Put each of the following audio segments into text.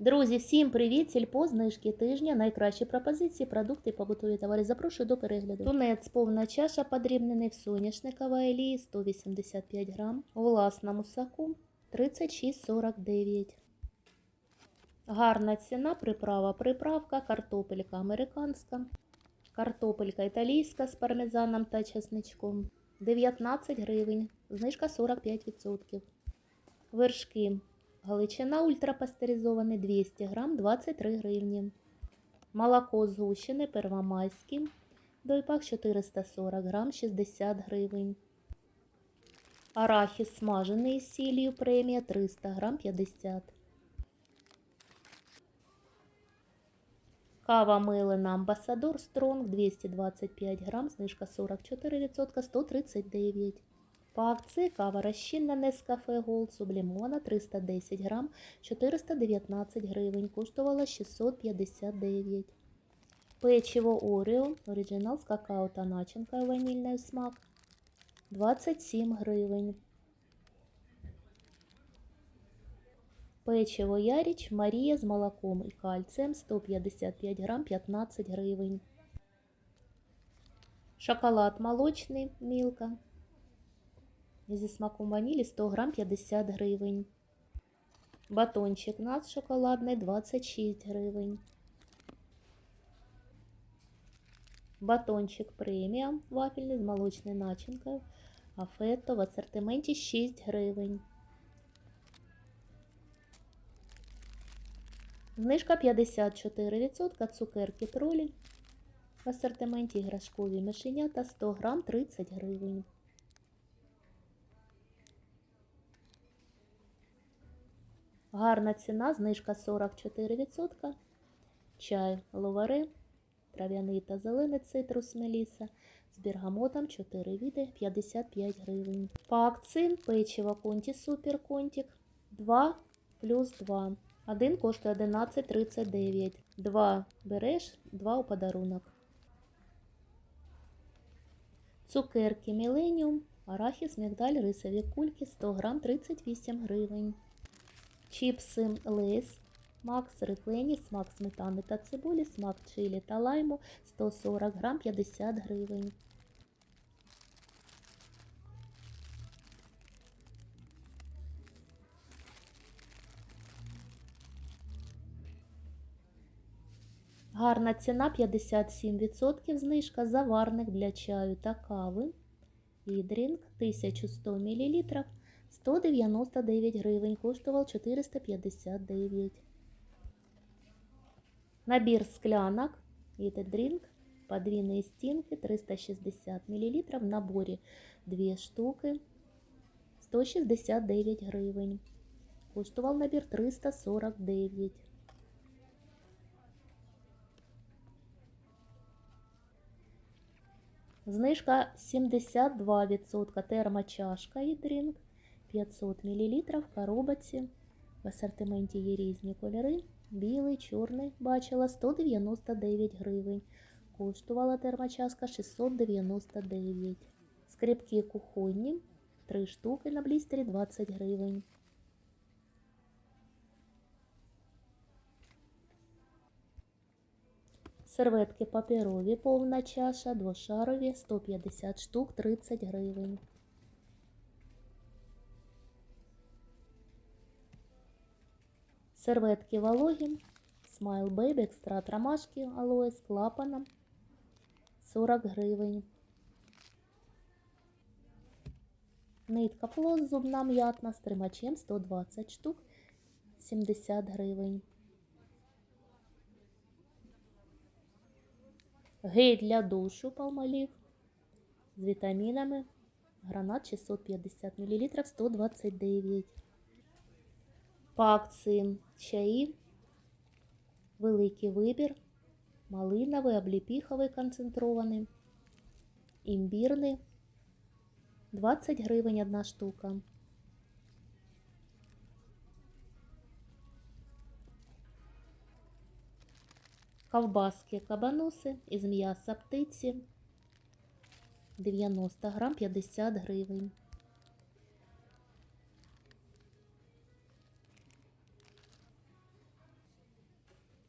Друзі, всім привіт! Сільпо, знижки тижня, найкращі пропозиції, продукти, побутові товари. Запрошую до перегляду. Тунець повна чаша, подрібнений в соняшниковій олії, 185 грам. Власному соку 36,49. Гарна ціна, приправа, приправка, картопелька американська, картопелька італійська з пармезаном та чесничком. 19 гривень, знижка 45%. Вершки Галичина ультрапастеризований 200 грам 23 гривні. Молоко згущене первомайське. Дойпак 440 грам 60 гривень. Арахіс смажений з сіллю премія 300 грам 50. Кава милина Амбасадор Стронг 225 грам, знижка 44%, 139. По акції кава розчинна Нескафе Голд Сублімона 310 грам, 419 гривень, коштувала 659. Печиво Орео, оригінал з какао та начинкою ванільний смак 27 гривень. Печиво Яріч Марія з молоком і кальцієм 155 грам 15 гривень. Шоколад молочний Мілка зі смаком ванілі 100 грам 50 гривень. Батончик нац шоколадний 26 гривень. Батончик преміум вафельний з молочною начинкою. Афето в асортименті 6 гривень. Знижка 54%, цукерки тролі. В асортименті іграшкові мишенята 100 грам 30 гривень. Гарна ціна, знижка 44%. Чай ловари, трав'яний та зелений цитрус меліса з бергамотом 4 види 55 гривень. По акції печиво Конті Супер Контік 2 плюс 2. Один коштує 11,39. Два береш, два у подарунок. Цукерки Міленіум, арахіс, мігдаль, рисові кульки 100 грам 38 гривень. Чіпси Лейс, Макс Рифлені, смак сметани та цибулі, смак чилі та лайму 140 грам 50 гривень. Гарна ціна 57% знижка заварник для чаю та кави. Ідрінг 1100 мл 199 гривень, коштував 459. Набір склянок Дрінк, подвійні стінки 360 мл. В наборі 2 штуки 169 гривень. Коштував набір 349. Знижка 72%. Термочашка і дрінк 500 мл в коробці. В асортименті є різні кольори. Білий, чорний, бачила 199 гривень. Коштувала термочаска 699. Скрипки кухонні 3 штуки на блістері 20 гривень. Серветки паперові, повна чаша, двошарові, 150 штук, 30 гривень. Серветки вологі, Smile Baby, екстракт ромашки, алоэ з клапаном, 40 гривень. Нитка флос зубна м'ятна з тримачем 120 штук, 70 гривень. Гель для душу Palmolive з вітамінами. Гранат 650 мл 129. По акції чаї. Великий вибір. Малиновий, обліпіховий концентрований. Імбірний. 20 гривень одна штука. Ковбаски кабаноси із м'яса птиці 90 грам 50 гривень.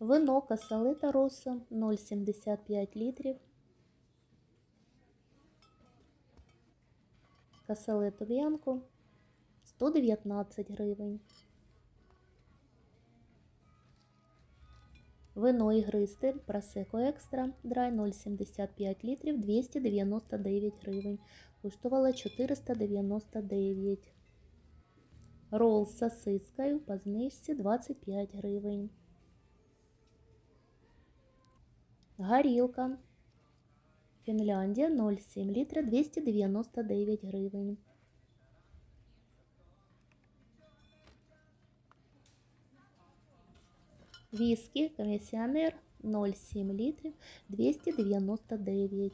Вино касалита роса 0,75 літрів. Касалету Б'янко 119 гривень. Вино ігристе Просеко Екстра Драй 0,75 літрів 299 гривень. Коштувало 499. Ролл з сосискою по знижці 25 гривень. Горілка. Фінляндія 0,7 літра 299 гривень. Віскі комісіонер 0,7 літрів 299.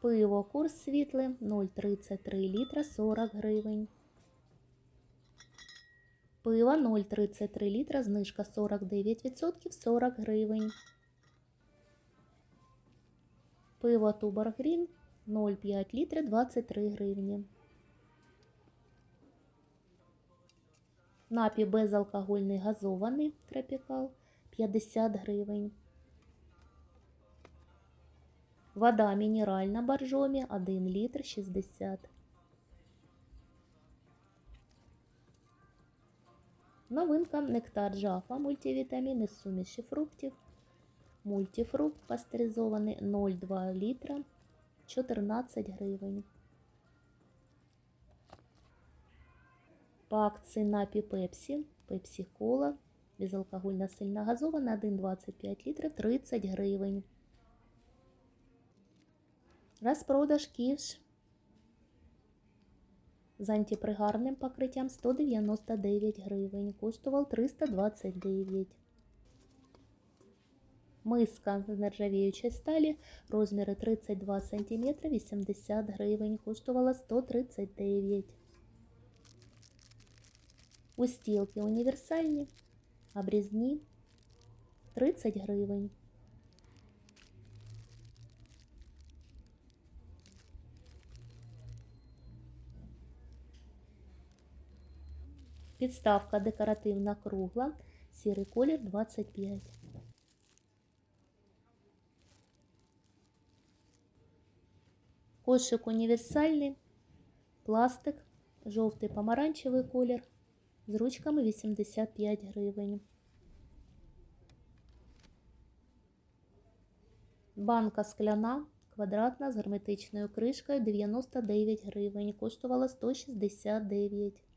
Пиво курс світле 0,33 літра 40 гривень. Пиво 0,33 літра, знижка 49%, 40 гривень. Пиво Тубар Грін 0,5 літра, 23 гривні. Напій безалкогольний газований тропікал 50 гривень. Вода мінеральна боржомі 1 літр 60. Новинка нектар жафа, мультивітаміни суміші фруктів. Мультифрукт пастеризований 0,2 літра 14 гривень. По акції напій Пепсі, Пепсі Кола, безалкогольна сильна газована 1,25 літра 30 гривень. Розпродаж ківш з антипригарним покриттям 199 гривень. Коштував 329. Миска з нержавіючої сталі, розміри 32 см, 80 гривень. Коштувала 139. Устілки універсальні, обрізні 30 гривень. Підставка декоративна кругла, сірий колір 25. Кошик універсальний, пластик, жовтий помаранчевий колір з ручками 85 гривень. Банка скляна, квадратна з герметичною кришкою 99 гривень. Коштувала 169.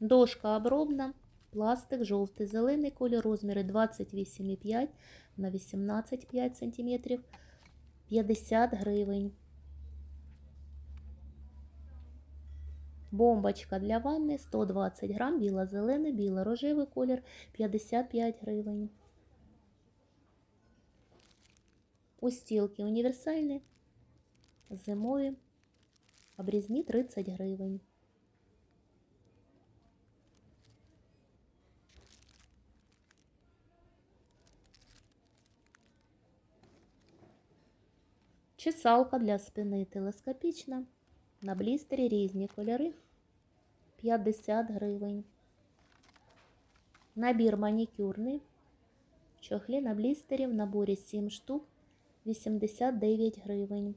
Дошка обробна, пластик, жовтий, зелений колір, розміри 28,5 на 18,5 см, 50 гривень. Бомбочка для ванни 120 грам, біло-зелений, біло-рожевий колір 55 гривень. Устілки універсальні, зимові, обрізні 30 гривень. Чесалка для спини телескопічна. На блістері різні кольори 50 гривень. Набір манікюрний. Чохлі на блістері в наборі 7 штук 89 гривень.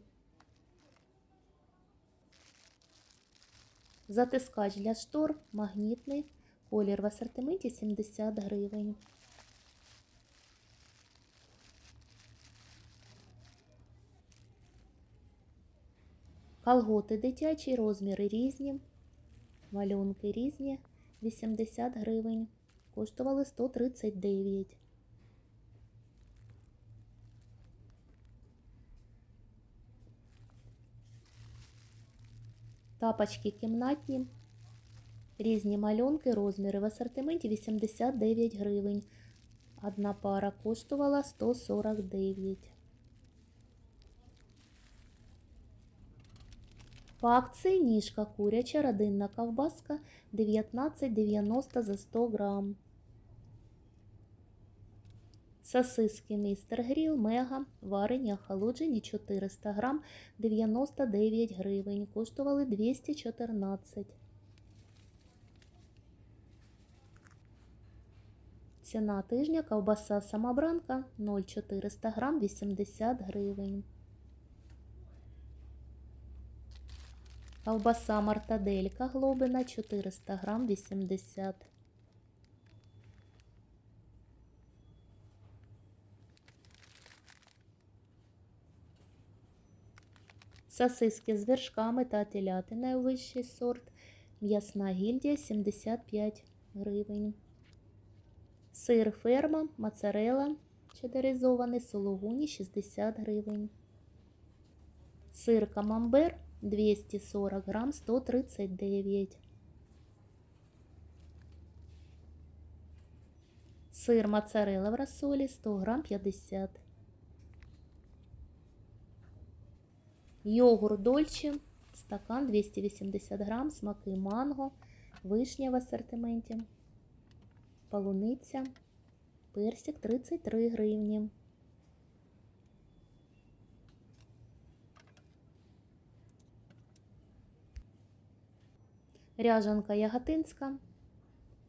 Затискач для штор магнітний. Колір в асортименті 70 гривень. Колготи дитячі, розміри різні, малюнки різні, 80 гривень, коштували 139. Тапочки кімнатні, різні малюнки, розміри в асортименті 89 гривень. Одна пара коштувала 149. По акції ніжка куряча родинна ковбаска 19,90 за 100 грам. Сосиски містер Гріл, мега, варені, охолоджені 400 грам, 99 гривень. Коштували 214. Ціна тижня ковбаса самобранка 0,400 грам, 80 гривень. Ковбаса мартаделька глобина 400 грам, 80 Сосиски з вершками та телятиною вищий сорт. М'ясна гільдія 75 гривень. Сир ферма, моцарела чедеризований, сологуні 60 гривень. Сир камамбер 240 грам 139. Сир моцарела в розсолі 100 грам 50. Йогурт Дольче, стакан 280 грам, смаки манго, вишня в асортименті, полуниця, персик 33 гривні. Ряжанка яготинська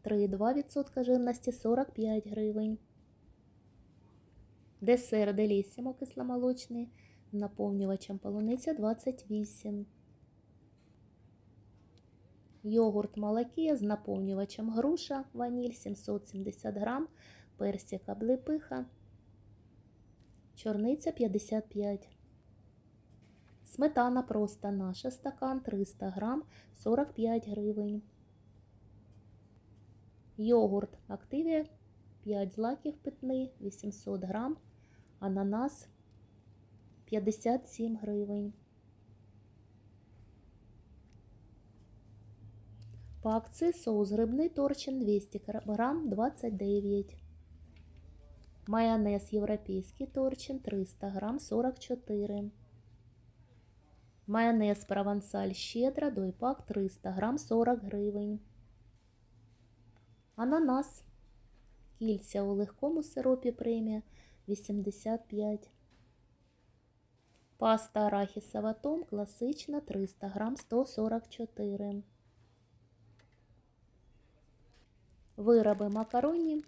3,2% жирності 45 гривень. Десер делісімо кисломолочний наповнювачем полуниця 28. Йогурт молокія з наповнювачем груша ваніль 770 грам, персик облипиха, чорниця 55. Сметана просто наша стакан 300 грам 45 гривень. Йогурт Активія 5 злаків питний 800 грам, ананас 57 гривень. По акції соус грибний торчин 200 грам 29. Майонез європейський торчин 300 грам 44. Майонез провансаль щедра дойпак 300 грам 40 гривень. Ананас. Кільця у легкому сиропі премія 85. Паста арахісова том класична 300 грам 144. Вироби макароні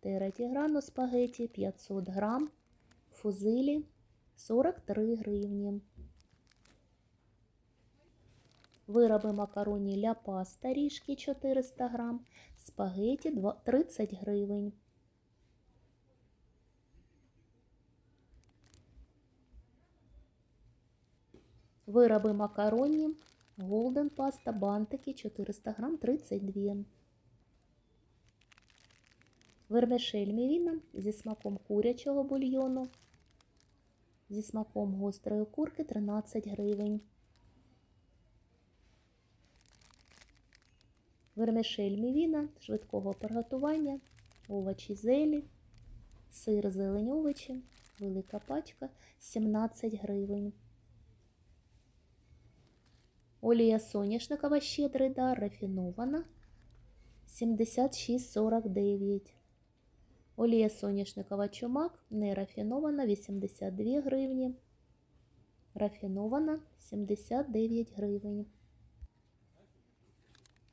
тератіграну спагеті 500 грам. Фузилі 43 гривні. Вироби макароні ля паста ріжки 400 грам. Спагеті 30 гривень. Вироби макароні, голден паста, бантики 400 грам 32. Вермишель мівіна зі смаком курячого бульйону, зі смаком гострої курки 13 гривень. Вермишель мівіна швидкого приготування, овочі зелі, сир зелень овочі, велика пачка 17 гривень. Олія соняшникова щедрий дар рафінована 76,49. Олія соняшникова чумак нерафінована 82 гривні. Рафінована 79 гривень.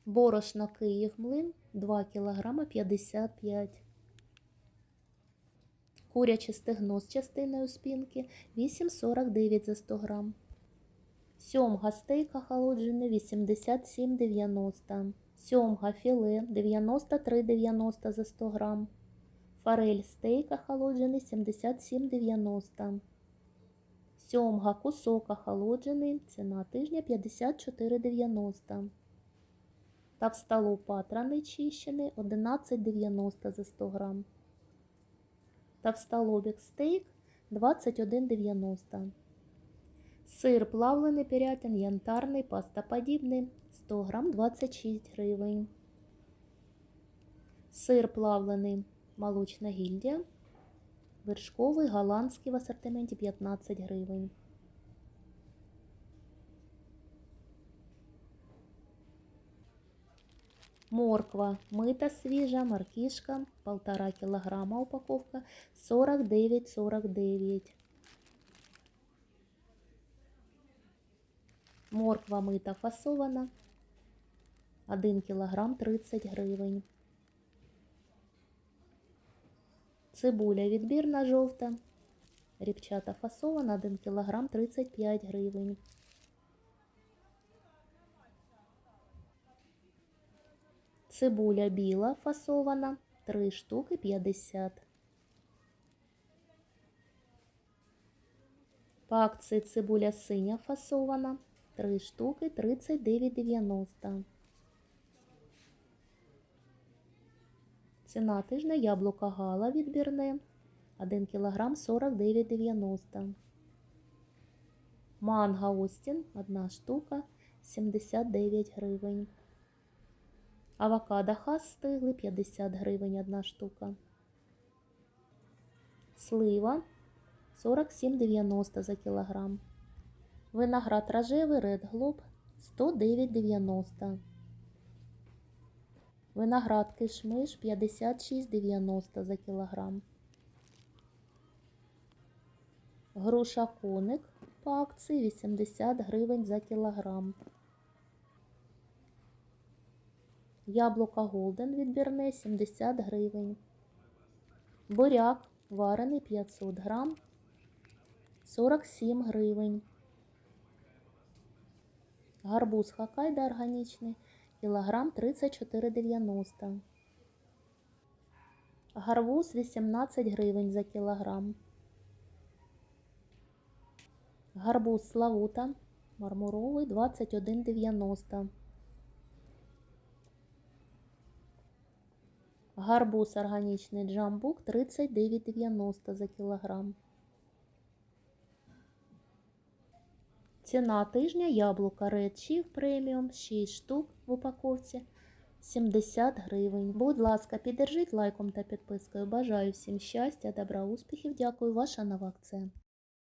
Борошно Київ млин 2 кг 55. Куряче стегно з частиною спинки 8,49 за 100 грам. Сьомга стейк охолоджений 87,90. Сьомга філе 93,90 за 100 грам. Форель стейк охолоджений 77,90. Сьомга кусок охолоджений. Ціна тижня 54,90. Тавсталу патраний чищений 11,90 за 100 грам. Тавсталобік стейк 21,90. Сир плавлений пірятин, янтарний, пастоподібний 100 грам 26 гривень. Сир плавлений молочна гільдія. Вершковий голландський в асортименті 15 гривень. Морква мита свіжа, маркішка, 1,5 кілограма упаковка, 49,49. Морква мита фасована, 1 кілограм 30 гривень. Цибуля відбірна жовта, ріпчата фасована, 1 кілограм 35 гривень. Цибуля біла фасована, 3 штуки 50. По цибуля синя фасована, 3 штуки 39,90. Ціна тижня яблука гала відбірне, 1 кг 49,90. Манго Остін, 1 штука 79 гривень. Авокадо хас стигли 50 гривень одна штука. Слива 47,90 за кілограм. Виноград рожевий Red Globe 109,90. Виноград кишмиш 56,90 за кілограм. Груша коник по акції 80 гривень за кілограм. Яблука Голден відбірне 70 гривень. Буряк варений 500 грам 47 гривень. Гарбуз Хакайда органічний кілограм 34,90. Гарбуз 18 гривень за кілограм. Гарбуз Славута мармуровий 21,90. Гарбуз органічний джамбук 39,90 за кілограм. Ціна тижня яблука Red Chief преміум 6 штук в упаковці 70 гривень. Будь ласка, піддержіть лайком та підпискою. Бажаю всім щастя, добра, успіхів. Дякую, ваша нова акція.